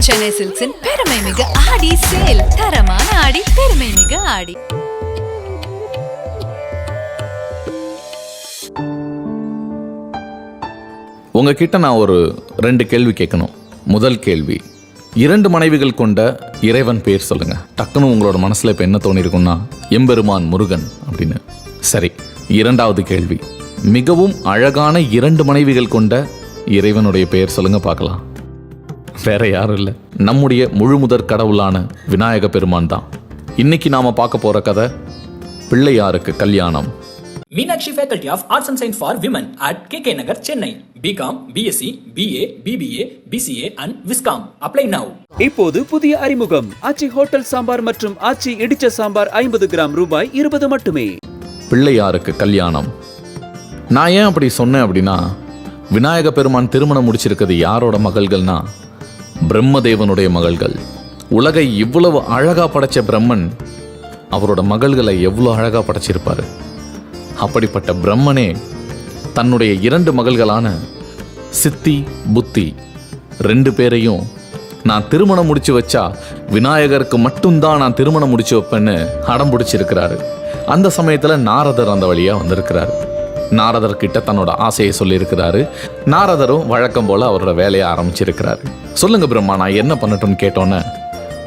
சென்னை சில்க்ஸின் பெருமை மிகு ஆடி சேல். தரமான ஆடி பெருமை மிகு ஆடி. உங்ககிட்ட நான் ஒரு ரெண்டு கேள்வி கேட்கணும். முதல் கேள்வி இரண்டு மனைவிகள் கொண்ட இறைவன் பேர் சொல்லுங்க. டக்குன்னு உங்களோட மனசுல இப்ப என்ன தோணிருக்கும்னா எம்பெருமான் முருகன் அப்படின்னு. சரி இரண்டாவது கேள்வி மிகவும் அழகான இரண்டு மனைவிகள் கொண்ட இறைவனுடைய பெயர் சொல்லுங்க பார்க்கலாம். வேற யாரும் இல்லை நம்முடைய முழுமுதற் கடவுளான விநாயக பெருமான் தான் இன்னைக்கு நாம பார்க்க போற கதை பிள்ளையாருக்கு கல்யாணம் Meenakshi Faculty of Arts and Science for Women at KK Nagar, Chennai. BCom, BSc, BA, BBA, BCA and Viscom. Apply now. இப்போது புதிய அறிமுகம் ஆச்சி ஹோட்டல் சாம்பார் மற்றும் ஆச்சி இடிச்ச சாம்பார் ஐம்பது கிராம் ரூபாய் இருபது மட்டுமே பிள்ளையாருக்கு கல்யாணம் நான் ஏன் அப்படி சொன்னேன் அப்படின்னா விநாயக பெருமான் திருமணம் முடிச்சிருக்கிறது யாரோட மகள்கள்னா பிரம்மதேவனுடைய மகள்கள். உலகை இவ்வளவு அழகாக படைச்ச பிரம்மன் அவரோட மகள்களை எவ்வளோ அழகாக படைச்சிருப்பாரு. அப்படிப்பட்ட பிரம்மனே தன்னுடைய இரண்டு மகள்களான சித்தி புத்தி ரெண்டு பேரையும் நான் திருமணம் முடிச்சு வச்சா விநாயகருக்கு மட்டும்தான் நான் திருமணம் முடிச்சு வைப்பேன்னு அடம் பிடிச்சிருக்கிறாரு. அந்த சமயத்தில் நாரதர் அந்த வழியாக வந்திருக்கிறாரு. நாரதர் கிட்ட தன்னோட ஆசையை சொல்லியிருக்கிறாரு. நாரதரும் வழக்கம் போல அவரோட வேலையை ஆரம்பிச்சிருக்கிறாரு. சொல்லுங்க பிரம்மா நான் என்ன பண்ணட்டும்னு கேட்டோன்னே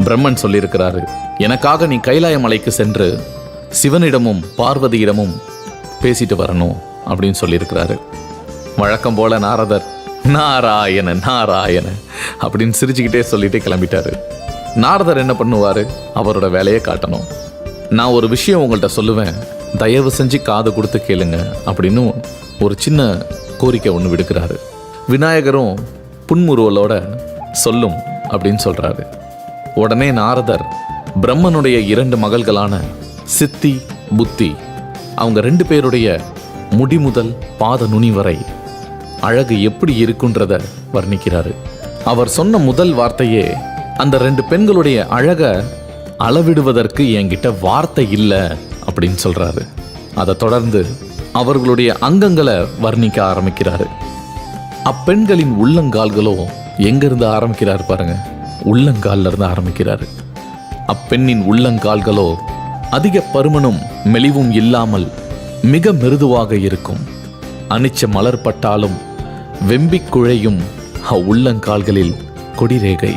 பிரம்மன் சொல்லியிருக்கிறாரு எனக்காக நீ கைலாய மலைக்கு சென்று சிவனிடமும் பார்வதியிடமும் பேசிட்டு வரணும் அப்படின்னு சொல்லியிருக்கிறாரு. வழக்கம் போல நாரதர் நாராயண நாராயண அப்படின்னு சிரிச்சுக்கிட்டே சொல்லிட்டு கிளம்பிட்டாரு. நாரதர் என்ன பண்ணுவாரு? அவரோட வேலையை காட்டணும். நான் ஒரு விஷயம் உங்கள்கிட்ட சொல்லுவேன். தயவு செஞ்சு காது கொடுத்து கேளுங்க அப்படின்னு ஒரு சின்ன கோரிக்கை ஒன்று விடுக்கிறாரு. விநாயகரும் புன்முறுவலோட சொல்லும் அப்படின்னு சொல்கிறாரு உடனே நாரதர் பிரம்மனுடைய இரண்டு மகள்களான சித்தி புத்தி அவங்க ரெண்டு பேருடைய முடி முதல் பாத நுனி வரை அழகு எப்படி இருக்குன்றத வர்ணிக்கிறாரு. அவர் சொன்ன முதல் வார்த்தையே அந்த ரெண்டு பெண்களுடைய அழக அளவிடுவதற்கு என்கிட்ட வார்த்தை இல்லை அப்படின்னு சொல்றாரு. அதை தொடர்ந்து அவர்களுடைய அங்கங்களை வர்ணிக்க ஆரம்பிக்கிறாரு. அப்பெண்களின் உள்ளங்கால்களோ எங்கிருந்து ஆரம்பிக்கிறார் பாருங்க. உள்ளங்கால்ல இருந்து ஆரம்பிக்கிறாரு. அப்பெண்ணின் உள்ளங்கால்களோ அதிக பருமனும் மெலிவும் இல்லாமல் மிக மிருதுவாக இருக்கும். அனிச்ச மலர் பட்டாலும் வெம்பிக் குழையும் அவ்வுள்ளங்கால்களில் கொடிரேகை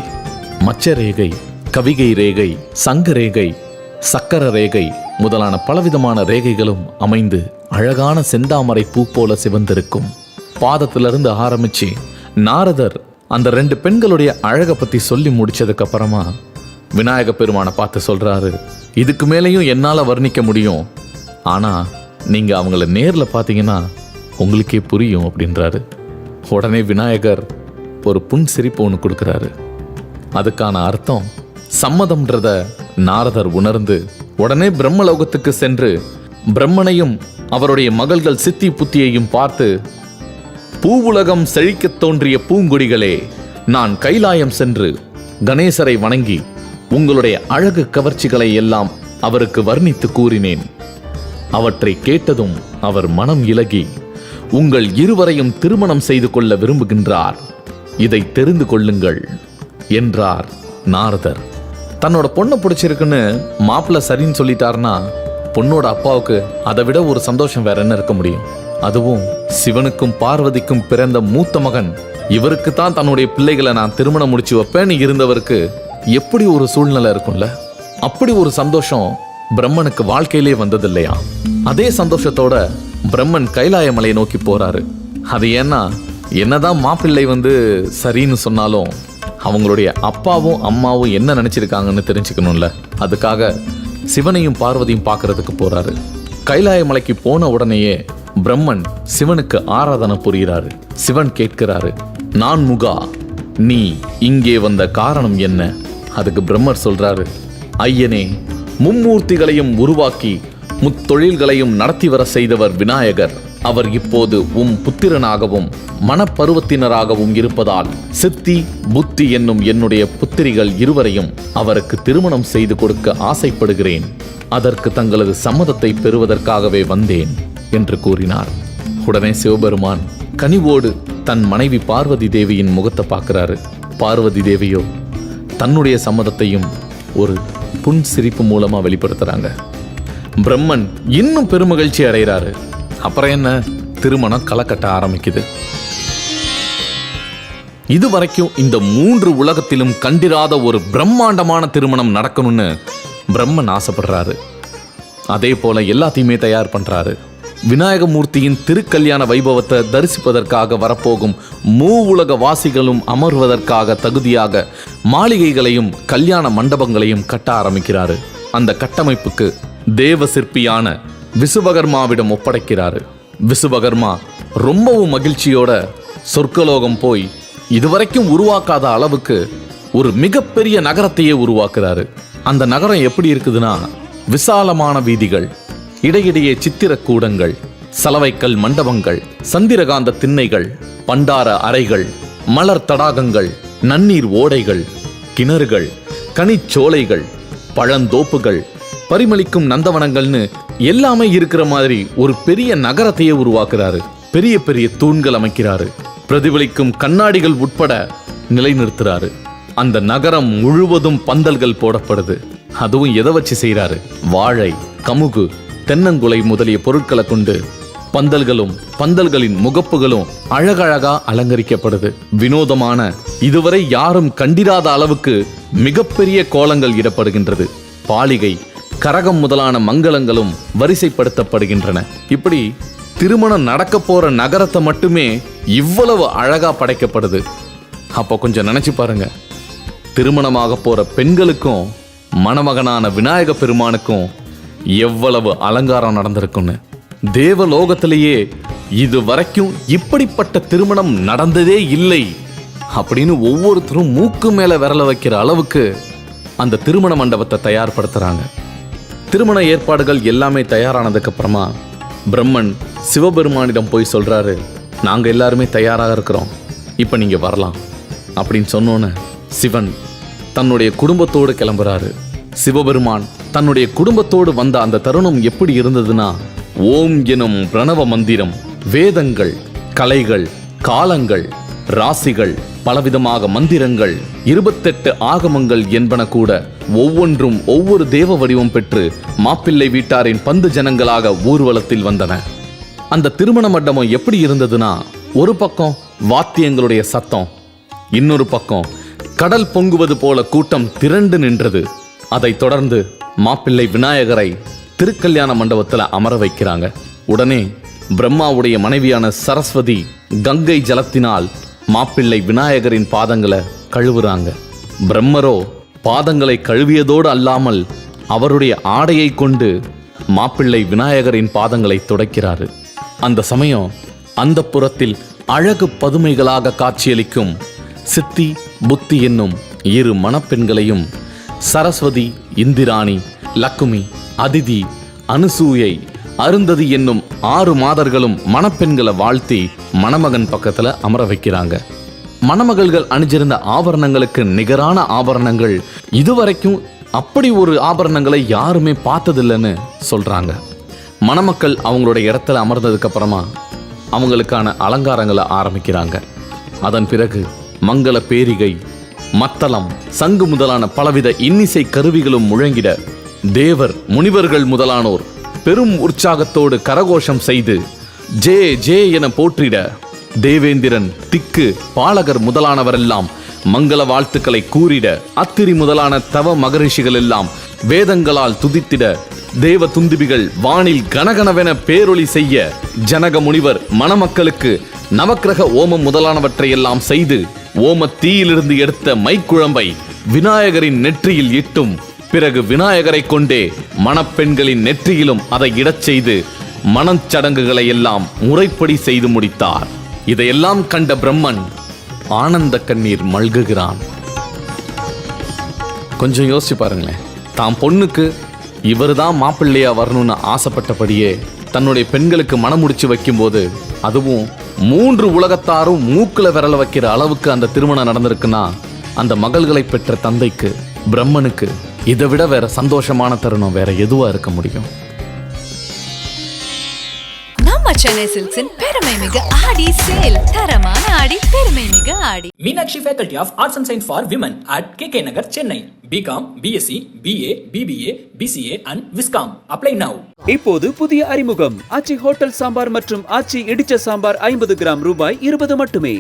மச்ச ரேகை கவிகை ரேகை சங்க ரேகை சக்கர ரேகை முதலான பலவிதமான ரேகைகளும் அமைந்து அழகான செந்தாமரை பூ போல சிவந்திருக்கும். பாதத்திலிருந்து ஆரம்பிச்சு நாரதர் அந்த ரெண்டு பெண்களுடைய அழகை பத்தி சொல்லி முடிச்சதுக்கு அப்புறமா விநாயக பெருமானை பார்த்து சொல்றாரு இதுக்கு மேலேயும் என்னால வர்ணிக்க முடியும். ஆனா நீங்க அவங்கள நேர்ல பார்த்தீங்கன்னா உங்களுக்கே புரியும் அப்படின்றாரு. உடனே விநாயகர் ஒரு புன் சிரிப்பு ஒன்று கொடுக்குறாரு. அதுக்கான அர்த்தம் சம்மதம்ன்றத நாரதர் உணர்ந்து உடனே பிரம்மலோகத்துக்கு சென்று பிரம்மனையும் அவருடைய மகள்கள் சித்தி புத்தியையும் பார்த்து பூவுலகம் செழிக்கத் தோன்றிய பூங்கொடிகளே நான் கைலாயம் சென்று கணேசரை வணங்கி உங்களுடைய அழகு கவர்ச்சிகளை எல்லாம் அவருக்கு வர்ணித்து கூறினேன். அவற்றை கேட்டதும் அவர் மனம் இலகி உங்கள் இருவரையும் திருமணம் செய்து கொள்ள விரும்புகின்றார். இதை தெரிந்து கொள்ளுங்கள் என்றார் நாரதர். தன்னோட பொண்ணை பிடிச்சிருக்குன்னு மாப்பிள்ளை சரின்னு சொல்லிட்டாருன்னா பொண்ணோட அப்பாவுக்கு அதை விட ஒரு சந்தோஷம் வேற என்ன இருக்க முடியும்? அதுவும் சிவனுக்கும் பார்வதிக்கும் பிறந்த மூத்த மகன். இவருக்கு தான் தன்னுடைய பிள்ளைகளை நான் திருமணம் முடிச்சு வைப்பேன்னு இருந்தவருக்கு எப்படி ஒரு சூழ்நிலை இருக்கும்ல? அப்படி ஒரு சந்தோஷம் பிரம்மனுக்கு வாழ்க்கையிலே வந்தது இல்லையா அதே சந்தோஷத்தோட பிரம்மன் கைலாய மலையை நோக்கி போறாரு. அது ஏன்னா என்னதான் மாப்பிள்ளை வந்து சரின்னு சொன்னாலும் அவங்களுடைய அப்பாவும் அம்மாவும் என்ன நினைச்சிருக்காங்கன்னு தெரிஞ்சுக்கணும்ல. அதுக்காக சிவனையும் பார்வதியும் பார்க்கறதுக்கு போறாரு. கைலாய மலைக்கு போன உடனேயே பிரம்மன் சிவனுக்கு ஆராதனை புரிகிறாரு சிவன் கேட்கிறாரு நான் முகா நீ இங்கே வந்த காரணம் என்ன? அதுக்கு பிரம்மர் சொல்றாரு ஐயனே மும்மூர்த்திகளையும் உருவாக்கி முத்தொழில்களையும் நடத்தி வர செய்தவர் விநாயகர். அவர் இப்போது உம் புத்திரனாகவும் மனப்பருவத்தினராகவும் இருப்பதால் சித்தி புத்தி என்னும் என்னுடைய புத்திரிகள் இருவரையும் அவருக்கு திருமணம் செய்து கொடுக்க ஆசைப்படுகிறேன். அதற்கு தங்களது சம்மதத்தை பெறுவதற்காகவே வந்தேன் என்று கூறினார். உடனே சிவபெருமான் கனிவோடு தன் மனைவி பார்வதி தேவியின் முகத்தை பார்க்கிறாரு. பார்வதி தேவியோ தன்னுடைய சம்மதத்தையும் ஒரு புன் சிரிப்பு மூலமா வெளிப்படுத்துறாங்க. பிரம்மன் இன்னும் பெருமகிழ்ச்சி அடைகிறாரு. அப்புறம் என்ன? திருமணம் களை கட்ட ஆரம்பிக்குது. இதுவரைக்கும் இந்த மூன்று உலகத்திலும் கண்டிராத ஒரு பிரம்மாண்டமான திருமணம் நடக்கணும்னு பிரம்மன் ஆசைப்படுறாரு. அதே போல எல்லாத்தையுமே தயார் பண்றாரு. விநாயகமூர்த்தியின் திருக்கல்யாண வைபவத்தை தரிசிப்பதற்காக வரப்போகும் மூ உலக வாசிகளும் அமர்வதற்காக தகுதியாக மாளிகைகளையும் கல்யாண மண்டபங்களையும் கட்ட ஆரம்பிக்கிறாரு. அந்த கட்டமைப்புக்கு தேவ சிற்பியான விசுவகர்மாவிடம் ஒப்படைக்கிறாரு. விசுவகர்மா ரொம்பவும் மகிழ்ச்சியோட சொர்க்கலோகம் போய் இதுவரைக்கும் உருவாக்காத அளவுக்கு ஒரு மிகப்பெரிய நகரத்தையே உருவாக்குறாரு. அந்த நகரம் எப்படி இருக்குதுன்னா விசாலமான வீதிகள் இடையிடையே சித்திர கூடங்கள் சலவைக்கல் மண்டபங்கள் சந்திரகாந்த திண்ணைகள் பண்டார அறைகள் மலர் தடாகங்கள் நன்னீர் ஓடைகள் கிணறுகள் கனிச்சோலைகள் பழந்தோப்புகள் பரிமளிக்கும் நந்தவனங்கள்னு எல்லாமே இருக்கிற மாதிரி ஒரு பெரிய நகரத்தையே உருவாக்குறாரு. பெரிய பெரிய தூண்கள் அமைக்கிறாரு. பிரதிபலிக்கும் கண்ணாடிகள் உட்பட நிலைநிறுத்துறாரு. அந்த நகரம் முழுவதும் பந்தல்கள் போடப்படுது. அதுவும் எதை வச்சு செய்கிறாரு வாழை கமுகு தென்னங்குலை முதலிய பொருட்களை கொண்டு பந்தல்களும் பந்தல்களின் முகப்புகளும் அழகழகா அலங்கரிக்கப்படுது. வினோதமான இதுவரை யாரும் கண்டிராத அளவுக்கு மிகப்பெரிய கோலங்கள் இடப்படுகின்றது. பாலிகை கரகம் முதலான மங்களங்களும் வரிசைப்படுத்தப்படுகின்றன. இப்படி திருமணம் நடக்க போற நகரத்தை மட்டுமே இவ்வளவு அழகா படைக்கப்படுது. அப்போ கொஞ்சம் நினைச்சு பாருங்க. திருமணமாக போற பெண்களுக்கும் மணமகனான விநாயக பெருமானுக்கும் எவ்வளவு அலங்காரம் நடந்திருக்குன்னு தேவலோகத்திலேயே இது வரைக்கும் இப்படிப்பட்ட திருமணம் நடந்ததே இல்லை அப்படின்னு ஒவ்வொருத்தரும் மூக்கு மேல விரல வைக்கிற அளவுக்கு அந்த திருமண மண்டபத்தை தயார்படுத்துறாங்க. திருமண ஏற்பாடுகள் எல்லாமே தயாரானதுக்கு அப்புறமா பிரம்மன் சிவபெருமானிடம் போய் சொல்றாரு நாங்க எல்லாருமே தயாராக இருக்கிறோம். இப்போ நீங்க வரலாம். அப்படின்னு சொன்னோன்னே சிவன் தன்னுடைய குடும்பத்தோடு கிளம்புறாரு. சிவபெருமான் தன்னுடைய குடும்பத்தோடு வந்த அந்த தருணம் எப்படி இருந்ததுன்னா ஓம் எனும் பிரணவ மந்திரம் வேதங்கள் கலைகள் காலங்கள் ராசிகள் பலவிதமாக மந்திரங்கள் இருபத்தெட்டு ஆகமங்கள் என்பன கூட ஒவ்வொன்றும் ஒவ்வொரு தேவ வடிவம் பெற்று மாப்பிள்ளை வீட்டாரின் பந்து ஜனங்களாக ஊர்வலத்தில் வந்தன. அந்த திருமண மண்டபம் எப்படி இருந்ததுன்னா ஒரு பக்கம் வாத்தியங்களுடைய சத்தம் இன்னொரு பக்கம் கடல் பொங்குவது போல கூட்டம் திரண்டு நின்றது. அதைத் தொடர்ந்து மாப்பிள்ளை விநாயகரை திருக்கல்யாண மண்டபத்துல அமர வைக்கிறாங்க. உடனே பிரம்மாவுடைய மனைவியான சரஸ்வதி கங்கை ஜலத்தினால் மாப்பிள்ளை விநாயகரின் பாதங்களை கழுவுறாங்க. பிரம்மரோ பாதங்களை கழுவியதோடு அல்லாமல் அவருடைய ஆடையை கொண்டு மாப்பிள்ளை விநாயகரின் பாதங்களை துடைக்கிறாரு. அந்த சமயம் அந்த புறத்தில் அழகு பதுமைகளாக காட்சியளிக்கும் சித்தி புத்தி என்னும் இரு மணப்பெண்களையும் சரஸ்வதி இந்திராணி லக்குமி அதிதி அனுசூயை அருந்ததி என்னும் ஆறு மாதர்களும் மணப்பெண்களை வாழ்த்தி மணமகன் பக்கத்துல அமர வைக்கிறாங்க. மணமகள்கள் அணிஞ்சிருந்த ஆபரணங்களுக்கு நிகரான ஆபரணங்கள் இதுவரைக்கும் அப்படி ஒரு ஆபரணங்களை யாருமே பார்த்ததில்லைன்னு சொல்றாங்க. மணமக்கள் அவங்களுடைய இடத்துல அமர்ந்ததுக்கு அப்புறமா அவங்களுக்கான அலங்காரங்களை ஆரம்பிக்கிறாங்க. அதன் பிறகு மங்கள பேரிகை மத்தளம் சங்கு முதலான பலவித இன்னிசை கருவிகளும் முழங்கிட தேவர் முனிவர்கள் முதலானோர் பெரும் உற்சாகத்தோடு கரகோஷம் செய்து ஜே ஜே என போற்றிட தேவேந்திரன் திக்கு பாலகர் முதலானவரெல்லாம் மங்கள வாழ்த்துக்களை கூறிட அத்திரி முதலான தவ மகரிஷிகள் எல்லாம் வேதங்களால் துதித்திட தேவ துந்துபிகள் வானில் கனகனவென பேரொளி செய்ய ஜனக முனிவர் மணமக்களுக்கு நவக்கிரக ஓமம் முதலானவற்றை எல்லாம் செய்து ஓம தீயிலிருந்து எடுத்த மைக்குழம்பை விநாயகரின் நெற்றியில் இட்டும் பிறகு விநாயகரை கொண்டே மணப்பெண்களின் நெற்றியிலும் அதை இடச் செய்து மனச்சடங்குகளை எல்லாம் முறைப்படி செய்து முடித்தார். இதையெல்லாம் கண்ட பிரம்மன் ஆனந்த கண்ணீர் மல்குகிறான். கொஞ்சம் யோசிச்சு பாருங்களேன். தாம் பொண்ணுக்கு இவர்தான் மாப்பிள்ளையா வரணும்னு ஆசைப்பட்டபடியே தன்னுடைய பெண்களுக்கு மனமுடிச்சு வைக்கும்போது அதுவும் மூன்று உலகத்தாரும் மூக்குல விரல வைக்கிற அளவுக்கு அந்த திருமணம் நடந்திருக்குன்னா அந்த மகள்களை பெற்ற தந்தைக்கு பிரம்மனுக்கு இதை விட வேற சந்தோஷமான தருணம் வேற எதுவா இருக்க முடியும் நம்ம சென்னை சில்க்ஸின் பெருமை மிகு ஆடி சேல் தரமான ஆடி பெருமை மிகு ஆடி Meenakshi Faculty of Arts and Science for Women at KK Nagar, Chennai. BCom, BSc, BA, BBA, BCA and Viscom. Apply now. இப்போது புதிய அறிமுகம் ஆச்சி ஹோட்டல் சாம்பார் மற்றும் ஆச்சி இடிச்ச சாம்பார் ஐம்பது கிராம் ரூபாய் இருபது மட்டுமே